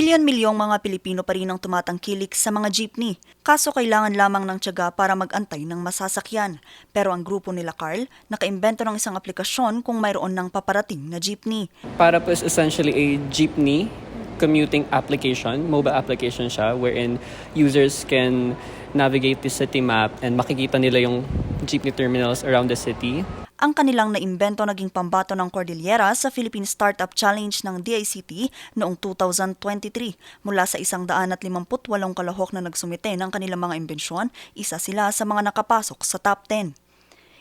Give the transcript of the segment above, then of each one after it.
Milyon-milyong mga Pilipino pa rin ang tumatangkilik sa mga jeepney. Kaso kailangan lamang ng tiyaga para mag-antay ng masasakyan. Pero ang grupo nila Carl, nakaimbento ng isang aplikasyon kung mayroon ng paparating na jeepney. Para po is essentially a jeepney commuting application, mobile application siya, wherein users can navigate the city map and makikita nila yung jeepney terminals around the city. Ang kanilang naimbento naging pambato ng Cordillera sa Philippine Startup Challenge ng DICT noong 2023. Mula sa 158 kalahok na nagsumite ng kanilang mga imbensyon, isa sila sa mga nakapasok sa top 10.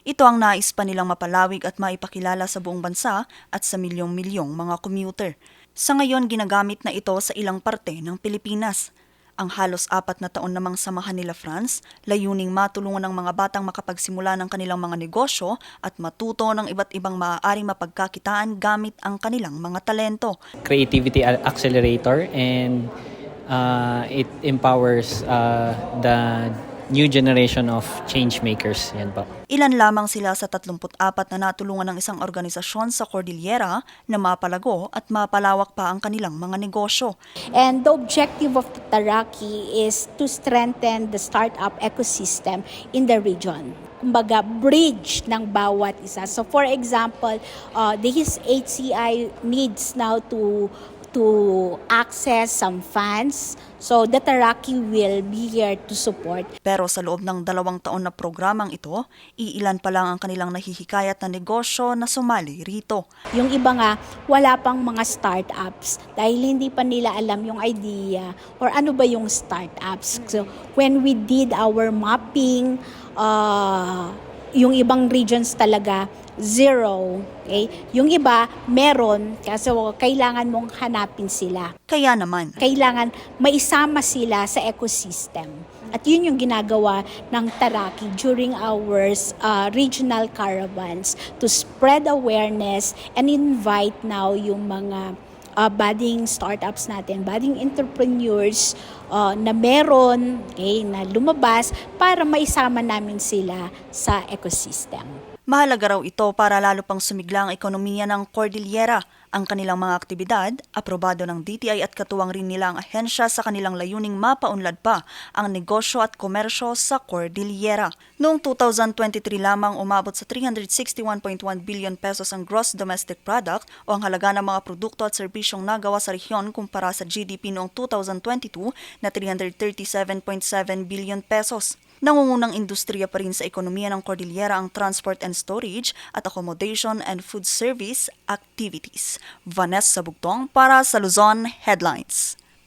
Ito ang nais pa nilang mapalawig at maipakilala sa buong bansa at sa milyong-milyong mga commuter. Sa ngayon, ginagamit na ito sa ilang parte ng Pilipinas. Ang halos apat na taon namang samahan nila Franz, layuning matulungan ng mga batang makapagsimula ng kanilang mga negosyo at matuto ng iba't ibang maaaring mapagkakitaan gamit ang kanilang mga talento. creativity accelerator and uh, it empowers uh, the new generation of change makers. Yan po. Ilan lamang sila sa 34 na natulungan ng isang organisasyon sa Cordillera na mapalago at mapalawak pa ang kanilang mga negosyo. And the objective of Taraki is to strengthen the startup ecosystem in the region. Kumbaga, bridge ng bawat isa. So for example, uh, this HCI needs now to to access some funds. So the Taraki will be here to support Pero sa loob ng dalawang taon na programang ito, iilan pa lang ang kanilang nahihikayat na negosyo na sumali rito. Yung iba nga, wala pang mga startups dahil hindi pa nila alam yung idea or ano ba yung startups. So, when we did our mapping, uh, yung ibang regions talaga, zero. Okay? Yung iba, meron, kasi kailangan mong hanapin sila. Kaya naman, Kailangan maisama sila sa ecosystem. At yun yung ginagawa ng Taraki during our uh, regional caravans to spread awareness and invite now yung mga uh, budding startups natin, budding entrepreneurs uh, na meron, okay, na lumabas para maisama namin sila sa ecosystem. Mahalaga raw ito para lalo pang sumigla ang ekonomiya ng Cordillera. Ang kanilang mga aktibidad, aprobado ng DTI at katuwang rin nila ang ahensya sa kanilang layuning mapaunlad pa ang negosyo at komersyo sa Cordillera. Noong 2023 lamang umabot sa 361.1 billion pesos ang gross domestic product o ang halaga ng mga produkto at serbisyong nagawa sa rehiyon kumpara sa GDP noong 2022 na 337.7 billion pesos. Nangungunang industriya pa rin sa ekonomiya ng Cordillera ang transport and storage at accommodation and food service activities. Vanessa Bugtong para sa Luzon Headlines.